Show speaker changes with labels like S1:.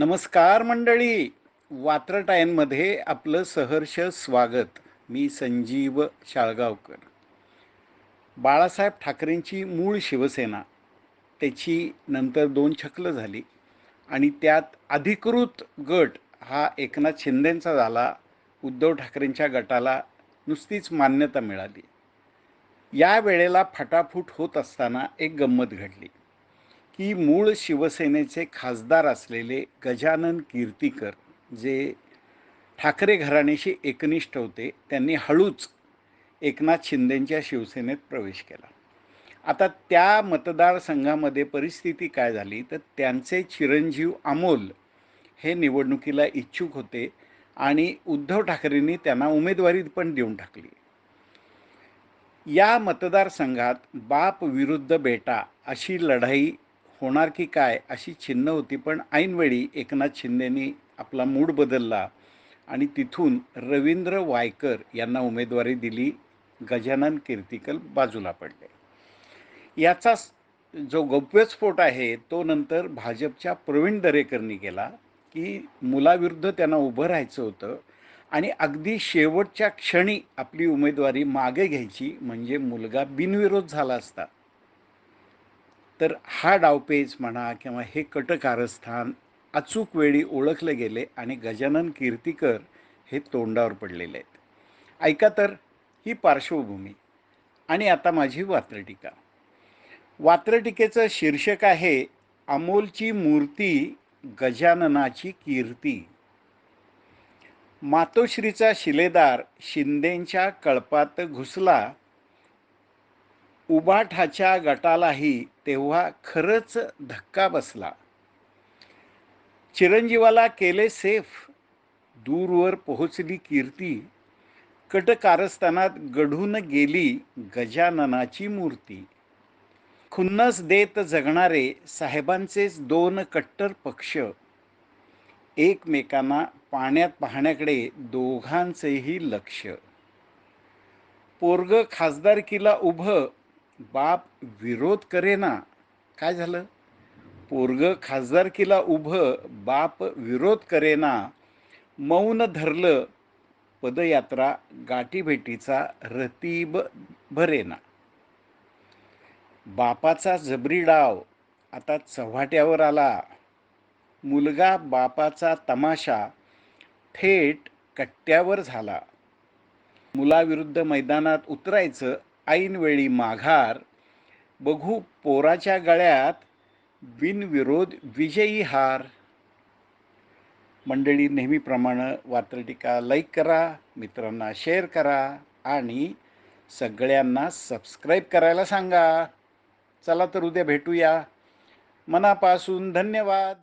S1: नमस्कार मंडळी. वात्रटायनमध्ये आपलं सहर्ष स्वागत. मी संजीव शाळगावकर. बाळासाहेब ठाकरेंची मूळ शिवसेना. त्याची नंतर दोन छकलं झाली. आणि त्यात अधिकृत गट हा एकनाथ शिंदेंचा झाला. उद्धव ठाकरेंच्या गटाला नुसतीच मान्यता मिळाली. या वेळेला फटाफूट होत असताना एक गंमत घडली. की मूळ शिवसेनेचे खासदार असलेले गजानन कीर्तीकर जे ठाकरे घराण्याशी एकनिष्ठ होते त्यांनी हळूच एकनाथ शिंदेंच्या शिवसेनेत प्रवेश केला. आता त्या मतदारसंघामध्ये परिस्थिती काय झाली तर त्यांचे चिरंजीव अमोल हे निवडणुकीला इच्छुक होते आणि उद्धव ठाकरेंनी त्यांना उमेदवारी पण देऊन टाकली. या मतदारसंघात बाप विरुद्ध बेटा अशी लढाई होणार की काय अशी छिन्न होती. पण ऐनवेळी एकनाथ शिंदेनी आपला मूड बदलला आणि तिथून रवींद्र वायकर यांना उमेदवारी दिली. गजानन कीर्तिकल बाजूला पडले. याचा जो गौप्यस्फोट आहे तो नंतर भाजपच्या प्रवीण दरेकरनी केला की मुलाविरुद्ध त्यांना उभं राहायचं होतं आणि अगदी शेवटच्या क्षणी आपली उमेदवारी मागे घ्यायची म्हणजे मुलगा बिनविरोध झाला असता. तर हा डावपेच म्हणा किंवा हे कटकारस्थान अचूक वेळी ओळखले गेले आणि गजानन कीर्तिकर हे तोंडावर पडलेले आहेत. ऐका तर ही पार्श्वभूमी. आणि आता माझी वात्रटिका. वात्रटिकेचं शीर्षक आहे अमोलची मूर्ती गजाननाची कीर्ती. मातोश्रीचा शिलेदार शिंदेंच्या कळपात घुसला उबाठाच्या गटालाही तेव्हा खरंच धक्का बसला. चिरंजीवाला केले सेफ. दूरवर पोहोचली कीर्ती. कटकारस्थानात गढून गेली गजाननाची मूर्ती. खुन्नस देत जगणारे साहेबांचेच दोन कट्टर पक्ष. एकमेकांना पाण्यात पाहण्याकडे दोघांचेही लक्ष. पोरग खासदारकीला उभं बाप विरोध करेना. काय झालं? पोरग खासदारकीला उभं बाप विरोध करेना. मौन धरलं पदयात्रा गाठीभेटीचा रतीब भरेना. बापाचा जबरी डाव आता चव्हाट्यावर आला. मुलगा बापाचा तमाशा थेट कट्ट्यावर झाला. मुलाविरुद्ध मैदानात उतरायचं ऐनवेळी माघार बघू पोराच्या गळ्यात बिनविरोध विजयी हार. मंडळी नेहमीप्रमाणे वात्रटिका लाईक करा मित्रांना शेअर करा आणि सगळ्यांना सबस्क्राईब करायला सांगा. चला तर उद्या भेटूया. मनापासून धन्यवाद.